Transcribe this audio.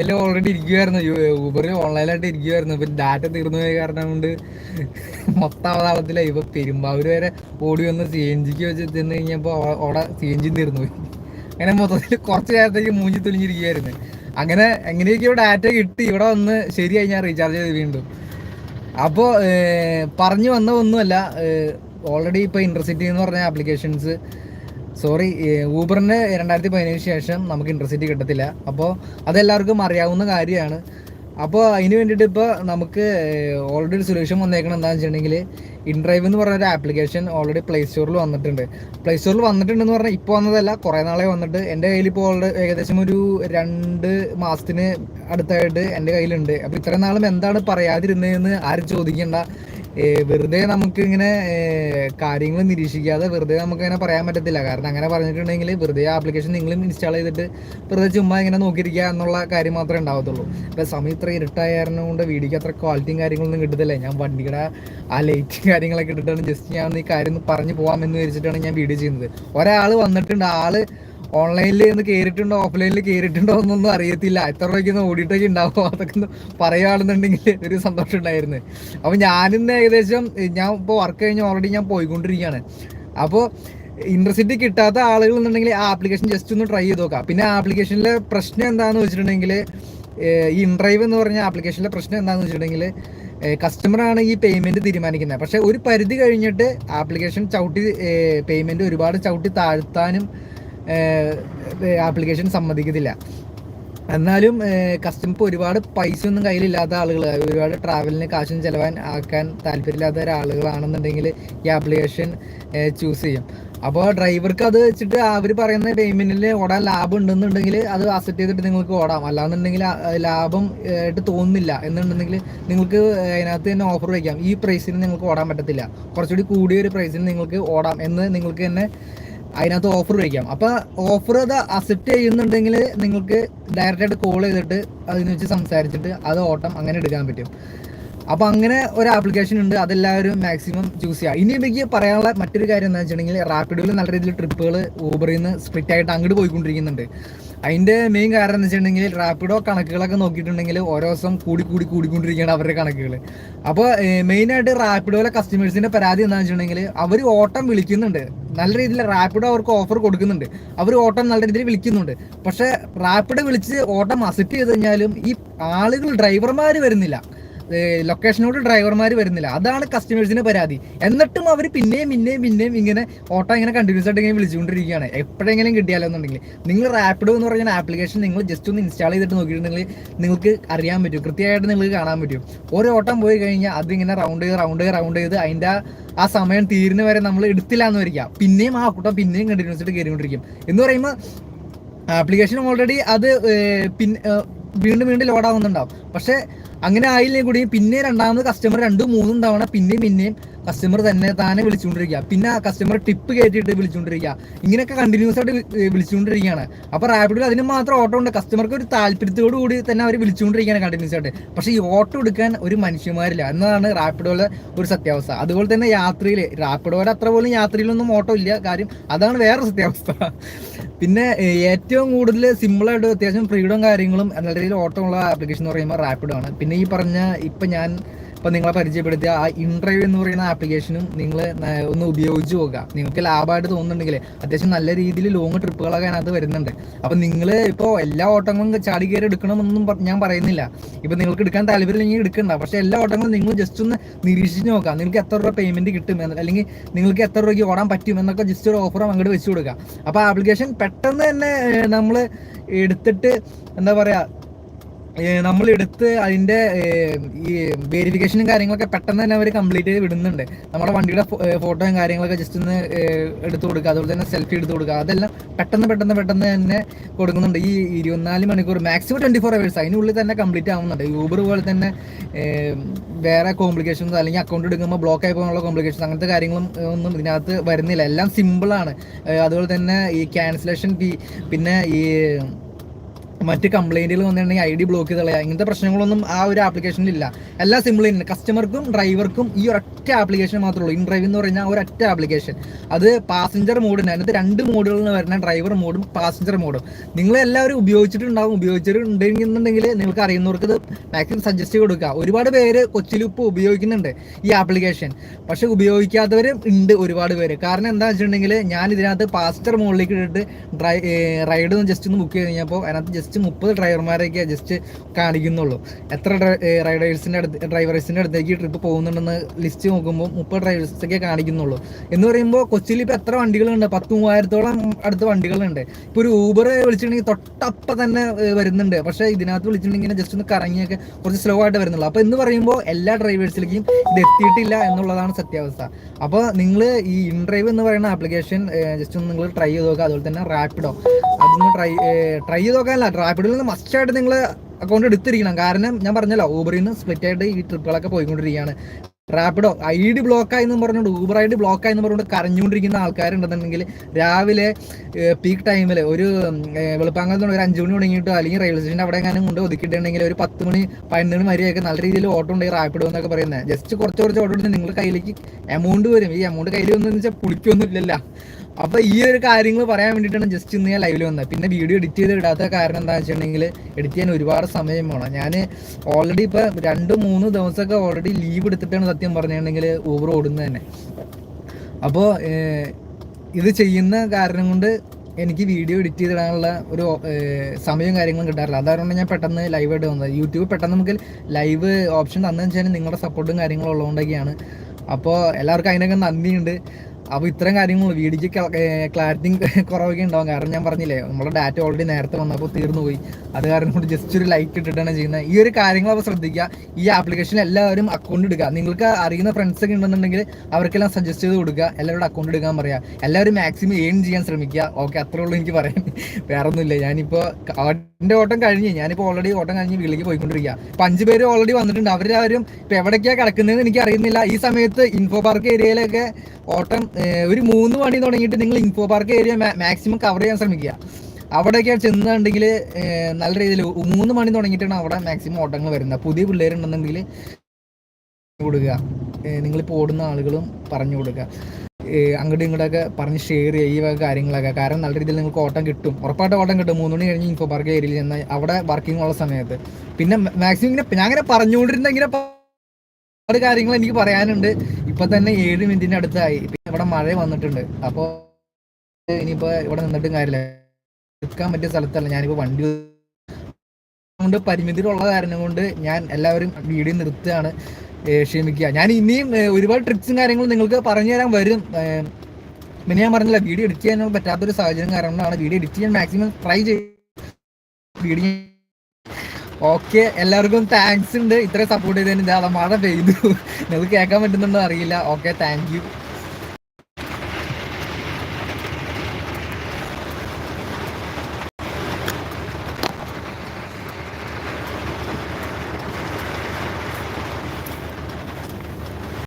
എല്ലാം ഓൾറെഡി ഇരിക്കുമായിരുന്നു ഊബറിൽ ഓൺലൈനായിട്ട് ഇരിക്കുമായിരുന്നു ഇപ്പൊ ഡാറ്റ തീർന്നു പോയ കാരണം കൊണ്ട് മൊത്തം അവതാളത്തിലായി. ഇപ്പൊ പെരുമ്പാവൂര് വരെ ഓടി വന്ന് സി എൻ ജിക്ക് വെച്ച് ചെന്ന് കഴിഞ്ഞപ്പോ അവിടെ സി എൻ ജി തീർന്നു പോയി. അങ്ങനെ മൊത്തത്തിൽ കുറച്ച് നേരത്തേക്ക് മൂഞ്ചി തുലിഞ്ഞിരിക്കുകയായിരുന്നു അങ്ങനെ എങ്ങനെയൊക്കെയോ ഡാറ്റ കിട്ടി. ഇവിടെ വന്ന് ശരിയായി. ഞാൻ റീചാർജ് ചെയ്ത് വീണ്ടും. അപ്പോൾ പറഞ്ഞു വന്ന ഒന്നുമല്ല. ഓൾറെഡി ഇപ്പോൾ ഇന്റർസിറ്റി എന്ന് പറഞ്ഞ ആപ്ലിക്കേഷൻസ് സോറി ഊബറിന് രണ്ടായിരത്തി പതിനേഴിന് ശേഷം നമുക്ക് ഇന്റർസിറ്റി കിട്ടത്തില്ല. അപ്പോൾ അതെല്ലാവർക്കും അറിയാവുന്ന കാര്യമാണ്. അപ്പോൾ അതിന് വേണ്ടിയിട്ട് ഇപ്പോൾ നമുക്ക് ഓൾറെഡി ഒരു സൊല്യൂഷൻ വന്നേക്കണം. എന്താണെന്ന് വെച്ചിട്ടുണ്ടെങ്കിൽ ഇൻഡ്രൈവ് എന്ന് പറഞ്ഞ ഒരു ആപ്ലിക്കേഷൻ ഓൾറെഡി പ്ലേ സ്റ്റോറിൽ വന്നിട്ടുണ്ട്. പ്ലേ സ്റ്റോറിൽ വന്നിട്ടുണ്ടെന്ന് പറഞ്ഞാൽ ഇപ്പോൾ വന്നതല്ല കുറേ നാളെ വന്നിട്ട്. എന്റെ കയ്യിൽ ഇപ്പോൾ ഓൾറെഡി ഏകദേശം ഒരു രണ്ട് മാസത്തിന് അടുത്തായിട്ട് എന്റെ കയ്യിലുണ്ട്. അപ്പോൾ ഇത്രയും നാളും എന്താണ് പറയാതിരുന്നതെന്ന് ആരും ചോദിക്കേണ്ട. വെറുതെ നമുക്ക് ഇങ്ങനെ കാര്യങ്ങൾ നിരീക്ഷിക്കാതെ വെറുതെ നമുക്ക് അങ്ങനെ പറയാൻ പറ്റത്തില്ല. കാരണം അങ്ങനെ പറഞ്ഞിട്ടുണ്ടെങ്കിൽ വെറുതെ ആപ്ലിക്കേഷൻ നിങ്ങളും ഇൻസ്റ്റാൾ ചെയ്തിട്ട് വെറുതെ ചുമ്മാ ഇങ്ങനെ നോക്കിയിരിക്കുക എന്നുള്ള കാര്യം മാത്രമേ ഉണ്ടാവത്തുള്ളൂ. ഇപ്പം സമയം ഇത്ര ഇരുട്ടായ കാരണം കൊണ്ട് വീഡിയോക്ക് അത്ര ക്വാളിറ്റിയും കാര്യങ്ങളൊന്നും കിട്ടത്തില്ല. ഞാൻ വണ്ടിയുടെ ആ ലൈറ്റും കാര്യങ്ങളൊക്കെ ഇട്ടിട്ടാണ് ജസ്റ്റ് ഞാൻ ഈ കാര്യം ഒന്ന് പറഞ്ഞു പോകാമെന്ന് വിചാരിച്ചിട്ടാണ് ഞാൻ വീഡിയോ ചെയ്യുന്നത്. ഒരാൾ വന്നിട്ടുണ്ട്. ആൾ ഓൺലൈനിൽ ഇന്ന് കയറിയിട്ടുണ്ടോ ഓഫ്ലൈനിൽ കയറിയിട്ടുണ്ടോ എന്നൊന്നും അറിയത്തില്ല. എത്ര രൂപയ്ക്ക് ഒന്ന് ഓടിയിട്ടൊക്കെ ഉണ്ടാവും അതൊക്കെ ഒന്ന് പറയുകയാണെന്നുണ്ടെങ്കിൽ ഒരു സന്തോഷം ഉണ്ടായിരുന്നു. അപ്പോൾ ഞാനിന്ന് ഏകദേശം ഞാൻ ഇപ്പോൾ വർക്ക് കഴിഞ്ഞ് ഓൾറെഡി ഞാൻ പോയിക്കൊണ്ടിരിക്കുകയാണ്. അപ്പോൾ ഇൻട്രസിറ്റി കിട്ടാത്ത ആളുകൾ എന്നുണ്ടെങ്കിൽ ആ ആപ്ലിക്കേഷൻ ജസ്റ്റ് ഒന്ന് ട്രൈ ചെയ്ത് നോക്കാം. പിന്നെ ആപ്ലിക്കേഷനിലെ പ്രശ്നം എന്താണെന്ന് വെച്ചിട്ടുണ്ടെങ്കിൽ ഈ ഇൻഡ്രൈവ് എന്ന് പറഞ്ഞ ആപ്ലിക്കേഷനിലെ പ്രശ്നം എന്താണെന്ന് വെച്ചിട്ടുണ്ടെങ്കിൽ കസ്റ്റമറാണ് ഈ പേയ്മെന്റ് തീരുമാനിക്കുന്നത്. പക്ഷേ ഒരു പരിധി കഴിഞ്ഞിട്ട് ആപ്ലിക്കേഷൻ ചവിട്ടി പേയ്മെന്റ് ഒരുപാട് ചവിട്ടി താഴ്ത്താനും ആപ്ലിക്കേഷൻ സമ്മതിക്കത്തില്ല. എന്നാലും കസ്റ്റം ഇപ്പോൾ ഒരുപാട് പൈസ ഒന്നും കയ്യിലില്ലാത്ത ആളുകൾ ഒരുപാട് ട്രാവലിന് കാശും ചിലവാൻ ആക്കാൻ താല്പര്യമില്ലാത്ത ഒരാളുകളാണെന്നുണ്ടെങ്കിൽ ഈ ആപ്ലിക്കേഷൻ ചൂസ് ചെയ്യും. അപ്പോൾ ഡ്രൈവർക്ക് അത് വെച്ചിട്ട് അവർ പറയുന്ന പേയ്മെന്റിൽ ഓടാൻ ലാഭം ഉണ്ടെന്നുണ്ടെങ്കിൽ അത് അക്സെപ്റ്റ് ചെയ്തിട്ട് നിങ്ങൾക്ക് ഓടാം. അല്ലാന്നുണ്ടെങ്കിൽ ലാഭം ആയിട്ട് തോന്നുന്നില്ല എന്നുണ്ടെങ്കിൽ നിങ്ങൾക്ക് അതിനകത്ത് തന്നെ ഓഫർ വയ്ക്കാം. ഈ പ്രൈസിന് നിങ്ങൾക്ക് ഓടാൻ പറ്റത്തില്ല. കുറച്ചുകൂടി കൂടിയ ഒരു പ്രൈസിന് നിങ്ങൾക്ക് ഓടാം എന്ന് നിങ്ങൾക്ക് തന്നെ അതിനകത്ത് ഓഫർ വയ്ക്കാം അപ്പൊ ഓഫർ അത് അക്സെപ്റ്റ് ചെയ്യുന്നുണ്ടെങ്കിൽ നിങ്ങൾക്ക് ഡയറക്റ്റ് ആയിട്ട് കോൾ ചെയ്തിട്ട് അതിന് വെച്ച് സംസാരിച്ചിട്ട് അത് ഓട്ടം അങ്ങനെ എടുക്കാൻ പറ്റും. അപ്പൊ അങ്ങനെ ഒരു ആപ്ലിക്കേഷൻ ഉണ്ട്. അതെല്ലാവരും മാക്സിമം ചൂസ് ചെയ്യുക ഇനി എനിക്ക് പറയാനുള്ള മറ്റൊരു കാര്യം എന്താ വെച്ചിട്ടുണ്ടെങ്കിൽ റാപ്പിഡോയിൽ നല്ല രീതിയിൽ ട്രിപ്പുകൾ ഊബറിൽ നിന്ന് സ്പ്ലിറ്റ് ആയിട്ട് അങ്ങോട്ട് പോയിക്കൊണ്ടിരിക്കുന്നുണ്ട്. അതിന്റെ മെയിൻ കാരണം എന്ന് വെച്ചിട്ടുണ്ടെങ്കിൽ റാപ്പിഡോ കണക്കുകളൊക്കെ നോക്കിയിട്ടുണ്ടെങ്കിൽ ഓരോ ദിവസം കൂടി കൂടി കൂടിക്കൊണ്ടിരിക്കുകയാണ് അവരുടെ കണക്കുകൾ അപ്പോൾ മെയിനായിട്ട് റാപ്പിഡോയിലെ കസ്റ്റമേഴ്സിന്റെ പരാതി എന്താണെന്ന് വെച്ചിട്ടുണ്ടെങ്കിൽ അവർ ഓട്ടം വിളിക്കുന്നുണ്ട്. നല്ല രീതിയിൽ റാപ്പിഡോ അവർക്ക് ഓഫർ കൊടുക്കുന്നുണ്ട്. അവർ ഓട്ടം നല്ല രീതിയിൽ വിളിക്കുന്നുണ്ട്. പക്ഷേ റാപ്പിഡോ വിളിച്ച് ഓട്ടം അസെപ്റ്റ് ചെയ്ത് കഴിഞ്ഞാലും ഈ ആളുകൾ ഡ്രൈവർമാർ വരുന്നില്ല. ലൊക്കേഷനോട് ഡ്രൈവർമാർ വരുന്നില്ല. അതാണ് കസ്റ്റമേഴ്സിന്റെ പരാതി. എന്നിട്ടും അവർ പിന്നെയും പിന്നെയും പിന്നെയും ഇങ്ങനെ ഓട്ടോ ഇങ്ങനെ കണ്ടിന്യൂസ് ആയിട്ട് ഇങ്ങനെ വിളിച്ചുകൊണ്ടിരിക്കുകയാണ്. എപ്പോഴെങ്കിലും കിട്ടിയാലോ എന്നുണ്ടെങ്കിൽ. നിങ്ങൾ റാപ്പിഡോ എന്ന് പറയുന്ന ആപ്ലിക്കേഷൻ നിങ്ങൾ ജസ്റ്റ് ഒന്ന് ഇൻസ്റ്റാൾ ചെയ്തിട്ട് നോക്കിയിട്ടുണ്ടെങ്കിൽ നിങ്ങൾക്ക് അറിയാൻ പറ്റും. കൃത്യമായിട്ട് നിങ്ങൾക്ക് കാണാൻ പറ്റും. ഒരു ഓട്ടം പോയി കഴിഞ്ഞാൽ അതിങ്ങനെ റൗണ്ട് ചെയ്ത് റൗണ്ട് ചെയ്ത് റൗണ്ട് ചെയ്ത് അതിന്റെ ആ സമയം തീരുന്ന വരെ നമ്മൾ എടുത്തില്ല എന്ന് വരിക പിന്നെയും ആ കൂട്ടം പിന്നെയും കണ്ടിന്യൂസ് ആയിട്ട് കയറിക്കൊണ്ടിരിക്കും. എന്ന് പറയുമ്പോൾ ആപ്ലിക്കേഷൻ ഓൾറെഡി അത് പിന്നെ വീണ്ടും വീണ്ടും ലോഡ് ആവുന്നുണ്ടാവും. പക്ഷെ അങ്ങനെ ആയില്ലെങ്കിൽ കൂടി പിന്നെ രണ്ടാമത് കസ്റ്റമർ രണ്ടും മൂന്നും തവണ പിന്നെയും പിന്നെയും കസ്റ്റമർ തന്നെ താനെ വിളിച്ചുകൊണ്ടിരിക്കുക. പിന്നെ കസ്റ്റമർ ടിപ്പ് കയറ്റിയിട്ട് വിളിച്ചുകൊണ്ടിരിക്കുക. ഇങ്ങനെയൊക്കെ കണ്ടിന്യൂസ് ആയിട്ട് വിളിച്ചുകൊണ്ടിരിക്കുകയാണ്. അപ്പോൾ റാപ്പിഡിൽ അതിന് മാത്രം ഓട്ടോ ഉണ്ട്. കസ്റ്റമർക്ക് ഒരു താല്പര്യത്തോടു കൂടി തന്നെ അവർ വിളിച്ചുകൊണ്ടിരിക്കുകയാണ് കണ്ടിന്യൂസ് ആയിട്ട്. പക്ഷേ ഈ ഓട്ടോ എടുക്കാൻ ഒരു മനുഷ്യന്മാരില്ല. എന്നതാണ് റാപ്പിഡോയിലെ ഒരു സത്യാവസ്ഥ. അതുപോലെ തന്നെ യാത്രയിൽ റാപ്പിഡോയുടെ അത്ര പോലും യാത്രയിലൊന്നും ഓട്ടോ ഇല്ല. കാര്യം അതാണ് വേറെ സത്യാവസ്ഥ. പിന്നെ ഏറ്റവും കൂടുതൽ സിമ്പിളായിട്ട് അത്യാവശ്യം ഫ്രീഡം കാര്യങ്ങളും നല്ല രീതിയിൽ ഉള്ള ആപ്ലിക്കേഷൻ എന്ന് പറയുമ്പോൾ റാപ്പിഡോ ആണ്. പിന്നെ ഈ പറഞ്ഞ ഇപ്പം ഞാൻ ഇപ്പം നിങ്ങളെ പരിചയപ്പെടുത്തിയ ആ ഇൻട്രൈവ് എന്ന് പറയുന്ന ആപ്ലിക്കേഷനും നിങ്ങൾ ഒന്ന് ഉപയോഗിച്ച് നോക്കുക. നിങ്ങൾക്ക് ലാഭമായിട്ട് തോന്നുന്നുണ്ടെങ്കിൽ അത്യാവശ്യം നല്ല രീതിയിൽ ലോങ് ട്രിപ്പുകളൊക്കെ അതിനകത്ത് വരുന്നുണ്ട്. അപ്പം നിങ്ങൾ ഇപ്പോൾ എല്ലാ ഓട്ടങ്ങളും ചാടി കയറി എടുക്കണമെന്നൊന്നും ഞാൻ പറയുന്നില്ല. ഇപ്പം നിങ്ങൾക്ക് എടുക്കാൻ താല്പര്യമില്ലെങ്കിൽ എടുക്കണ്ട. പക്ഷേ എല്ലാ ഓട്ടങ്ങളും നിങ്ങൾ ജസ്റ്റ് ഒന്ന് നിരീക്ഷിച്ച് നോക്കുക. നിങ്ങൾക്ക് എത്ര രൂപ പേയ്മെന്റ് കിട്ടും അല്ലെങ്കിൽ നിങ്ങൾക്ക് എത്ര രൂപയ്ക്ക് ഓടാൻ പറ്റും എന്നൊക്കെ ജസ്റ്റ് ഒരു ഓഫറും അങ്ങോട്ട് വെച്ച് കൊടുക്കുക. അപ്പോൾ ആപ്ലിക്കേഷൻ പെട്ടെന്ന് തന്നെ നമ്മൾ എടുത്തിട്ട് എന്താ പറയുക നമ്മൾ എടുത്ത് അതിന്റെ ഈ വെരിഫിക്കേഷനും കാര്യങ്ങളൊക്കെ പെട്ടെന്ന് തന്നെ അവർ കംപ്ലീറ്റ് ചെയ്ത് വിടുന്നുണ്ട്. നമ്മുടെ വണ്ടിയുടെ ഫോട്ടോയും കാര്യങ്ങളൊക്കെ ജസ്റ്റ് ഒന്ന് എടുത്തു കൊടുക്കുക. അതുപോലെ തന്നെ സെൽഫി എടുത്തു കൊടുക്കുക. അതെല്ലാം പെട്ടെന്ന് പെട്ടെന്ന് പെട്ടെന്ന് തന്നെ കൊടുക്കുന്നുണ്ട്. ഈ ഇരുപത്തിനാല് മണിക്കൂർ മാക്സിമം ട്വന്റി ഫോർ അവേഴ്സ് അതിനുള്ളിൽ തന്നെ കംപ്ലീറ്റ് ആവുന്നുണ്ട്. യൂബർ പോലെ തന്നെ വേറെ കോംപ്ലിക്കേഷൻസ് അല്ലെങ്കിൽ അക്കൗണ്ട് എടുക്കുമ്പോൾ ബ്ലോക്ക് ആയി പോകാനുള്ള കോംപ്ലിക്കേഷൻസ് അങ്ങനത്തെ കാര്യങ്ങളും ഒന്നും ഇതിനകത്ത് വരുന്നില്ല. എല്ലാം സിമ്പിളാണ് അതുപോലെ തന്നെ ഈ ക്യാൻസലേഷൻ ഫീ പിന്നെ ഈ മറ്റ് കംപ്ലൈന്റുകൾ വന്നിട്ടുണ്ടെങ്കിൽ ഐ ഡി ബ്ലോക്ക് ചെയ്ത് കളയുക ഇങ്ങനത്തെ പ്രശ്നങ്ങളൊന്നും ആ ഒരു ആപ്ലിക്കേഷനിൽ ഇല്ല എല്ലാ സിമ്പിൾ തന്നെ കസ്റ്റമർക്കും ഡ്രൈവർക്കും ഈ ഒരൊറ്റ ആപ്ലിക്കേഷൻ മാത്രമേ ഉള്ളൂ ഇൻ ഡ്രൈവ് എന്ന് പറഞ്ഞാൽ ഒരൊറ്റ ആപ്ലിക്കേഷൻ അത് പാസഞ്ചർ മോഡിന് അതിനകത്ത് രണ്ട് മോഡുകളിൽ വരുന്ന ഡ്രൈവർ മോഡും പാസഞ്ചർ മോഡും നിങ്ങൾ എല്ലാവരും ഉപയോഗിച്ചിട്ടുണ്ടാവും. ഉപയോഗിച്ചിട്ടുണ്ടെന്നുണ്ടെങ്കിൽ നിങ്ങൾക്ക് അറിയുന്നവർക്ക് ഇത് മാക്സിമം സജസ്റ്റ് ചെയ്ത് കൊടുക്കുക ഒരുപാട് പേര് കൊച്ചിയിൽ ഇപ്പോൾ ഉപയോഗിക്കുന്നുണ്ട് ഈ ആപ്ലിക്കേഷൻ പക്ഷെ ഉപയോഗിക്കാത്തവർ ഉണ്ട് ഒരുപാട് പേര്. കാരണം എന്താ വെച്ചിട്ടുണ്ടെങ്കിൽ ഞാൻ ഇതിനകത്ത് പാസഞ്ചർ മോഡിലേക്ക് ഇട്ടിട്ട് ഡ്രൈ റൈഡ് ജസ്റ്റ് ഒന്ന് ബുക്ക് ചെയ്ത് കഴിഞ്ഞപ്പോൾ അതിനകത്ത് ജസ്റ്റ് മുപ്പത് ഡ്രൈവർമാരൊക്കെ ജസ്റ്റ് കാണിക്കുന്നുള്ളൂ. എത്ര റൈഡേഴ്സിന്റെ അടുത്ത് ഡ്രൈവേഴ്സിന്റെ അടുത്തേക്ക് ട്രിപ്പ് പോകുന്നുണ്ടെന്ന് ലിസ്റ്റ് നോക്കുമ്പോൾ മുപ്പത് ഡ്രൈവേഴ്സൊക്കെ കാണിക്കുന്നുള്ളൂ. എന്ന് പറയുമ്പോൾ കൊച്ചിയിൽ ഇപ്പോൾ എത്ര വണ്ടികളുണ്ട്? പത്ത് മൂവായിരത്തോളം അടുത്ത് വണ്ടികളുണ്ട്. ഇപ്പോൾ ഒരു ഊബർ വിളിച്ചിട്ടുണ്ടെങ്കിൽ തൊട്ടപ്പം തന്നെ വരുന്നുണ്ട്. പക്ഷേ ഇതിനകത്ത് വിളിച്ചിട്ടുണ്ടെങ്കിൽ ജസ്റ്റ് ഒന്ന് കറങ്ങിയൊക്കെ കുറച്ച് സ്ലോ ആയിട്ട് വരുന്നുള്ളൂ. അപ്പോൾ എന്ന് പറയുമ്പോൾ എല്ലാ ഡ്രൈവേഴ്സിലേക്കും ഇത് എത്തിയിട്ടില്ല എന്നുള്ളതാണ് സത്യാവസ്ഥ. അപ്പോൾ നിങ്ങൾ ഈ ഇൻഡ്രൈവ് എന്ന് പറയുന്ന ആപ്ലിക്കേഷൻ ജസ്റ്റ് ഒന്ന് നിങ്ങൾ ട്രൈ ചെയ്ത് നോക്കുക അതുപോലെ തന്നെ റാപ്പിഡോ അതൊന്ന് ട്രൈ ട്രൈ ചെയ്ത് നോക്കാനല്ല റാപ്പിഡിൽ നിന്ന് മസ്റ്റായിട്ട് നിങ്ങൾ അക്കൗണ്ട് എടുത്തിരിക്കണം. കാരണം ഞാൻ പറഞ്ഞല്ലോ ഊബറിൽ നിന്ന് സ്പ്ലിറ്റ് ആയിട്ട് ഈ ട്രിപ്പുകളൊക്കെ പോയിക്കൊണ്ടിരിക്കുകയാണ്. റാപ്പിഡോ ഐ ഡി ബ്ലോക്ക് ആയി എന്ന് പറഞ്ഞുകൊണ്ട് ഊബർ ഐ ഡി ബ്ലോക്ക് ആയി എന്ന് പറഞ്ഞുകൊണ്ട് കരഞ്ഞുകൊണ്ടിരിക്കുന്ന ആൾക്കാരുണ്ടെന്നുണ്ടെങ്കിൽ രാവിലെ പീക്ക് ടൈമിൽ ഒരു വെളുപ്പാങ്കലത്ത് ഒരു അഞ്ച് മണി തുടങ്ങിയിട്ടോ അല്ലെങ്കിൽ റെയിൽവേ സ്റ്റേഷന്റെ അവിടെ എങ്ങാനും കൊണ്ട് ഒതുക്കിയിട്ടുണ്ടെങ്കിൽ ഒരു പത്ത് മണി പതിനൊന്ന് മണി വരെയൊക്കെ നല്ല രീതിയിൽ ഓട്ടോ ഉണ്ട് റാപ്പിഡോ എന്നൊക്കെ പറയുന്നത്. ജസ്റ്റ് കുറച്ച് കുറച്ച് ഓട്ടോ ഉണ്ടെങ്കിൽ നിങ്ങളുടെ കയ്യിലേക്ക് എമൗണ്ട് വരും. ഈ എമൗണ്ട് കയ്യിൽ വന്നു വെച്ചാൽ പുളിക്കൊന്നും ഇല്ലല്ലോ അപ്പൊ ഈ ഒരു കാര്യങ്ങൾ പറയാൻ വേണ്ടിയിട്ടാണ് ജസ്റ്റ് ഇന്ന് ഞാൻ ലൈവിൽ വന്നത്. പിന്നെ വീഡിയോ എഡിറ്റ് ചെയ്ത് ഇടാത്ത കാരണം എന്താ വെച്ചിട്ടുണ്ടെങ്കിൽ എഡിറ്റ് ചെയ്യാൻ ഒരുപാട് സമയം വേണം. ഞാൻ ഓൾറെഡി ഇപ്പൊ രണ്ട് മൂന്ന് ദിവസമൊക്കെ ഓൾറെഡി ലീവ് എടുത്തിട്ടാണ് സത്യം പറഞ്ഞിട്ടുണ്ടെങ്കിൽ ഊബർ ഓടുന്നത് തന്നെ. അപ്പോൾ ഇത് ചെയ്യുന്ന കാരണം കൊണ്ട് എനിക്ക് വീഡിയോ എഡിറ്റ് ചെയ്തിടാനുള്ള ഒരു സമയവും കാര്യങ്ങളും കിട്ടാറില്ല. അതാണ് ഞാൻ പെട്ടെന്ന് ലൈവ് ആയിട്ട് വന്നത്. യൂട്യൂബ് പെട്ടെന്ന് നമുക്ക് ലൈവ് ഓപ്ഷൻ തന്നു വെച്ചാൽ നിങ്ങളുടെ സപ്പോർട്ടും കാര്യങ്ങളും ഉള്ളതുകൊണ്ടൊക്കെയാണ്. അപ്പോൾ എല്ലാവർക്കും അതിനൊക്കെ നന്ദിയുണ്ട്. അപ്പോൾ ഇത്തരം കാര്യങ്ങൾ വീഡിയോക്ക് ക്ലാരിറ്റി കുറവൊക്കെ ഉണ്ടാവും. കാരണം ഞാൻ പറഞ്ഞില്ലേ നമ്മുടെ ഡാറ്റ ഓൾറെഡി നേരത്തെ വന്നപ്പോൾ തീർന്നു പോയി. അത് കാരണം കൊണ്ട് ജസ്റ്റ് ഒരു ലൈക്ക് ഇട്ടിട്ടാണ് ചെയ്യുന്നത്. ഈ ഒരു കാര്യങ്ങൾ അപ്പോൾ ശ്രദ്ധിക്കുക. ഈ ആപ്ലിക്കേഷനിൽ എല്ലാവരും അക്കൗണ്ട് എടുക്കുക നിങ്ങൾക്ക് അറിയുന്ന ഫ്രണ്ട്സ് ഒക്കെ ഉണ്ടെന്നുണ്ടെങ്കിൽ അവർക്കെല്ലാം സജസ്റ്റ് ചെയ്ത് കൊടുക്കുക. എല്ലാവരും അക്കൗണ്ട് എടുക്കാൻ പറയുക എല്ലാവരും മാക്സിമം ഏൺ ചെയ്യാൻ ശ്രമിക്കുക. ഓക്കെ അത്രേ ഉള്ളൂ എനിക്ക് പറയാൻ. വേറെ ഒന്നുമില്ല ഞാനിപ്പോൾ എന്റെ ഓട്ടം കഴിഞ്ഞ്. ഞാനിപ്പോൾ ഓൾറെഡി ഓട്ടം കഴിഞ്ഞ് വീട്ടിലേക്ക് പോയിക്കൊണ്ടിരിക്കുക. അപ്പം അഞ്ച് പേര് ഓൾറെഡി വന്നിട്ടുണ്ട്. അവരാരും ഇപ്പം എവിടേക്കാണ് കിടക്കുന്നതെന്ന് എനിക്ക് അറിയുന്നില്ല. ഈ സമയത്ത് ഇൻഫോ പാർക്ക് ഏരിയയിലൊക്കെ ഓട്ടം ഒരു മൂന്ന് മണി തുടങ്ങിയിട്ട് നിങ്ങൾ info park area maximum cover ചെയ്യാൻ ശ്രമിക്കുക. അവിടെയൊക്കെ ചെന്നുണ്ടെങ്കിൽ നല്ല രീതിയിൽ മൂന്ന് മണി തുടങ്ങിയിട്ടാണ് അവിടെ മാക്സിമം ഓട്ടങ്ങൾ വരുന്നത്. പുതിയ പിള്ളേരുണ്ടെന്നുണ്ടെങ്കിൽ കൊടുക്കുക. നിങ്ങളിപ്പോൾ ഓടുന്ന ആളുകളും പറഞ്ഞു കൊടുക്കുക. അങ്ങോട്ടും ഇങ്ങോട്ടൊക്കെ പറഞ്ഞ് ഷെയർ ചെയ്യുക ഈ വക കാര്യങ്ങളൊക്കെ. കാരണം നല്ല രീതിയിൽ നിങ്ങൾക്ക് ഓട്ടം കിട്ടും. ഉറപ്പായിട്ട് ഓട്ടം കിട്ടും. മൂന്ന് മണി കഴിഞ്ഞ് ഇൻഫോ പാർക്ക് ഏരിയയിൽ ചെന്ന് അവിടെ വർക്കിംഗ് ഉള്ള സമയത്ത്. പിന്നെ മാക്സിമം ഇങ്ങനെ ഞാൻ അങ്ങനെ പറഞ്ഞുകൊണ്ടിരുന്ന ഇങ്ങനെ ഒരുപാട് കാര്യങ്ങൾ എനിക്ക് പറയാനുണ്ട്. ഇപ്പൊ തന്നെ ഏഴ് മിനിറ്റിന്റെ അടുത്തായി. ഇവിടെ മഴ വന്നിട്ടുണ്ട്. അപ്പോൾ ഇനിയിപ്പോ ഇവിടെ നിന്നിട്ടും കാര്യമില്ല. നിൽക്കാൻ പറ്റിയ സ്ഥലത്തല്ല ഞാനിപ്പോ വണ്ടി കൊണ്ട് പരിമിതിയിലുള്ള കാരണം കൊണ്ട് ഞാൻ എല്ലാവരും വീഡിയോ നിർത്തുകയാണ്. ക്ഷമിക്കുക. ഞാൻ ഇനിയും ഒരുപാട് ട്രിക്സും കാര്യങ്ങളും നിങ്ങൾക്ക് പറഞ്ഞു തരാൻ വരും. പിന്നെ ഞാൻ പറഞ്ഞില്ല വീഡിയോ എഡിറ്റ് ചെയ്യാൻ പറ്റാത്തൊരു സാഹചര്യം കാരണം കൊണ്ടാണ് വീഡിയോ എഡിറ്റ് ചെയ്യാൻ മാക്സിമം ട്രൈ ചെയ്യും ഓക്കെ എല്ലാവർക്കും താങ്ക്സ് ഉണ്ട്. ഇത്രയും സപ്പോർട്ട് ചെയ്തതിന് ഇതാ മഴ പെയ്തു. നിങ്ങൾക്ക് കേൾക്കാൻ പറ്റുന്നുണ്ടോ അറിയില്ല. Okay thank